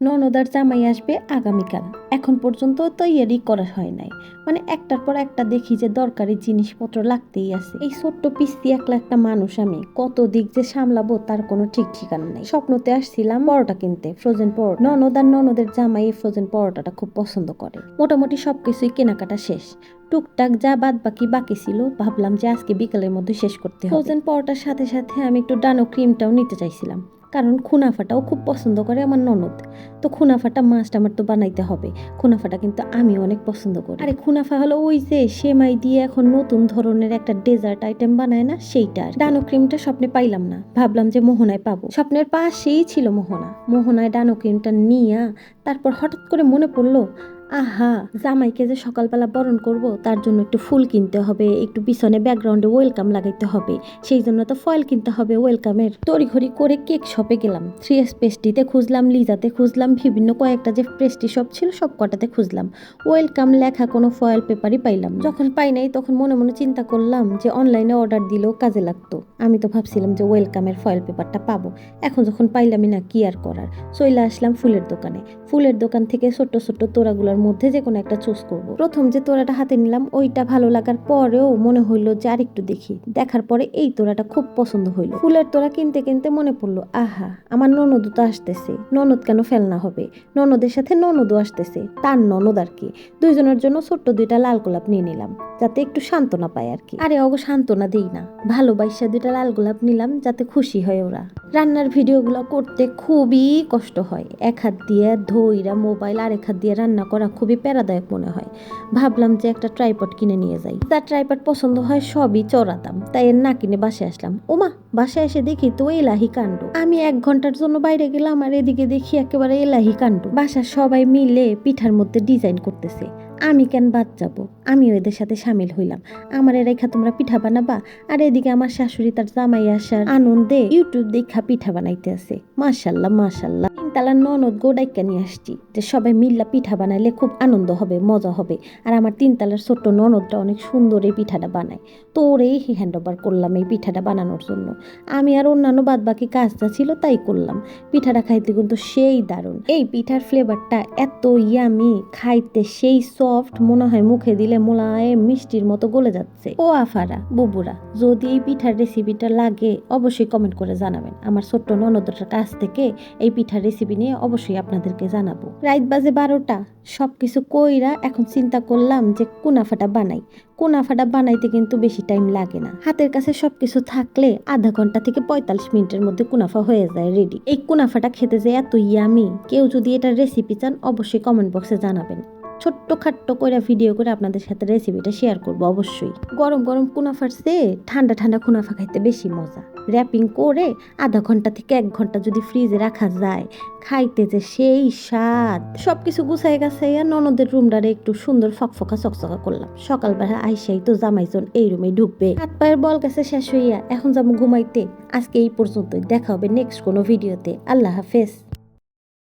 ননদার জামাই আসবে আগামীকাল। এখন পর্যন্ত তৈয়ারি করা হয় নাই। মানে একটার পর একটা দেখি যে দরকারি জিনিসপত্র লাগতেই আছে। এই ছোট্ট পিস্তি একলা একটা মানুষ আমি কত দিক যে সামলাবো তার কোনো ঠিক ঠিকানা নেই। স্বপ্নতে আসছিলাম পরোটা কিনতে, ফ্রোজেন পরোটা। ননদ আর ননদের জামাই এই ফ্রোজেন পরোটাটা খুব পছন্দ করে। মোটামুটি সবকিছুই কেনাকাটা শেষ। টুকটাক যা বাদ বাকি বাকি ছিল ভাবলাম যে আজকে বিকালের মধ্যে শেষ করতে ফ্রোজেন পরোটার সাথে সাথে আমি একটু ডানো ক্রিমটাও নিতে চাইছিলাম। কারণ খুনাফাটাও খুব পছন্দ করে আমার ননদ। তো খুনাফাটা মাছটা আমার তো বানাইতে হবে। খুনাফাটা কিন্তু আমি অনেক পছন্দ করি। আরে খুনাফা হলো ওই যে সেমাই দিয়ে এখন নতুন ধরনের একটা ডেজার্ট আইটেম বানায় না সেইটা ডানো ক্রিমটা স্বপ্নে পাইলাম না। ভাবলাম যে মোহনায় পাবো। স্বপ্নের পাশেই ছিল মোহনা। মোহনায় ডানো ক্রিমটা নিয়া তারপর হঠাৎ করে মনে পড়ল, আহা, জামাইকে যে সকালবেলা বরণ করব, তার জন্য একটু ফুল কিনতে হবে, একটু পিছনে ব্যাকগ্রাউন্ডে ওয়েলকাম লাগাইতে হবে, সেই জন্য তো ফয়েল কিনতে হবে ওয়েলকামের তড়িঘড়ি করে কেক শপে গেলাম থ্রি এস পেস্ট্রিতে খুঁজলাম লিজাতে খুঁজলাম, বিভিন্ন কয়েকটা যে পেস্ট্রি শপ ছিল, সব কটাতে খুঁজলাম। ওয়েলকাম লেখা কোনো ফয়েল পেপারই পাইলাম যখন পাই নাই, তখন মনে মনে চিন্তা করলাম যে অনলাইনে অর্ডার দিলেও কাজে লাগতো। আমি তো ভাবছিলাম যে ওয়েলকামের ফয়েল পেপারটা পাবো। এখন যখন পাইলামই না, কি আর করার? চলে আসলাম ফুলের দোকানে। ফুলের দোকান থেকে ছোট্ট ছোট্ট তোড়াগুলোর মধ্যে যে কোনো একটা চুজ করব। প্রথম যে তোড়াটা হাতে নিলাম, ওইটা ভালো লাগার পরেও মনে হইল যে আরেকটু দেখি। দেখার পরে এই তোড়াটা খুব পছন্দ হইল। ফুলের তোড়া কিনতে কিনতে মনে পড়ল, আহা, আমার ননদও তো আসতেছে। ননদ কেন ফেলনা হবে? ননদের সাথে ননদও আসতেছে। তার ননদ আর কি। দুইজনের জন্য ছোট্ট দুইটা লাল গোলাপ নিয়ে নিলাম, যাতে একটু সান্ত্বনা পায় আর কি। আরে অগো, সান্ত্বনা দেই না। ভালোবাসা দুইটা লাল গোলাপ নিলাম, যাতে খুশি হয় ওরা। রান্নার ভিডিওগুলো করতে খুবই কষ্ট হয়। এক হাত দিয়ে ধইরা মোবাইল আর এক হাত দিয়ে রান্না করা খুবই প্যারাদায়ক মনে হয়। ভাবলাম যে একটা ট্রাইপড কিনে নিয়ে যাই। তার ট্রাইপড পছন্দ হয় সবই চড়াতাম, তাই এর না কিনে বাসায় আসলাম। ওমা, বাসায় এসে দেখি তো এলাহি কাণ্ড। আমি এক ঘণ্টার জন্য বাইরে গেলাম আর এদিকে দেখি একেবারে এলাহি কাণ্ড। বাসার সবাই মিলে পিঠার মধ্যে ডিজাইন করতেছে। আমি কেন বাদ যাব? আমি এদের সাথে সামিল হইলাম। আমার রেখা তোমরা পিঠা বানাবা? আর এদিকে আমার শাশুড়ি তার জামাই আসার আনন্দে ইউটিউব দেখা পিঠা বানাইতে আছে। মাশাল্লাহ মাশাল্লাহ। তিনতলার ননদ গোডাইকা নিয়ে আসছি, যে সবাই মিল্লা পিঠা বানাইলে খুব আনন্দ হবে, মজা হবে। আর আমার তিনতলার ছোট্ট ননদটা অনেক সুন্দর এই পিঠাটা বানায়। তো ওরেই হ্যান্ড ওভার করলাম এই পিঠাটা বানানোর জন্য। আমি আর অন্যান্য বাদ বাকি কাজটা ছিল তাই করলাম। পিঠাটা খাইতে কিন্তু সেই দারুণ। এই পিঠার ফ্লেভারটা এত ইয়ামি খাইতে সেই সফট মনে হয় মুখে দিলে মোলায়েম মিষ্টির মতো গলে যাচ্ছে। ও আফারা, বুবুরা, যদি এই পিঠার রেসিপিটা লাগে, অবশ্যই কমেন্ট করে জানাবেন। আমার ছোট্ট ননদটার কাছ থেকে এই পিঠার রেসিপি নিয়ে অবশ্যই আপনাদেরকে জানাব। রাইত বাজে বারোটা সব কিছু কইরা এখন চিন্তা করলাম যে কুনাফাটা বানাই। কুনাফাটা বানাইতে কিন্তু বেশি টাইম লাগে না। হাতের কাছে সব কিছু থাকলে আধা ঘণ্টা থেকে পঁয়তাল্লিশ মিনিটের মধ্যে কুনাফা হয়ে যায় রেডি এই কুনাফাটা খেতে যে এত ইয়ামি কেউ যদি এটার রেসিপি চান, অবশ্যই কমেন্ট বক্সে জানাবেন। ছোট্ট খাট্ট করে ভিডিও করে আপনাদের সাথে রেসিপিটা শেয়ার করব, অবশ্যই। গরম গরম কুনাফার চেয়ে ঠান্ডা ঠান্ডা কুনাফা খাইতে বেশি মজা। র্যাপিং করে আধা ঘণ্টা থেকে এক ঘণ্টা যদি ফ্রিজে রাখা যায়, খাইতে যে সেই স্বাদ। সব কিছু গুছাই গাছাইয়া ননদের রুমটারে একটু সুন্দর ফকফকা চকচকা করলাম। সকালবেলা আইসাই তো জামাইজন এই রুমে ঢুকবে। হাত পায়ের বল গেছে শেষ হইয়া এখন যাব ঘুমাইতে। আজকে এই পর্যন্তই, দেখা হবে নেক্সট কোনো ভিডিওতে আল্লাহ হাফেজ।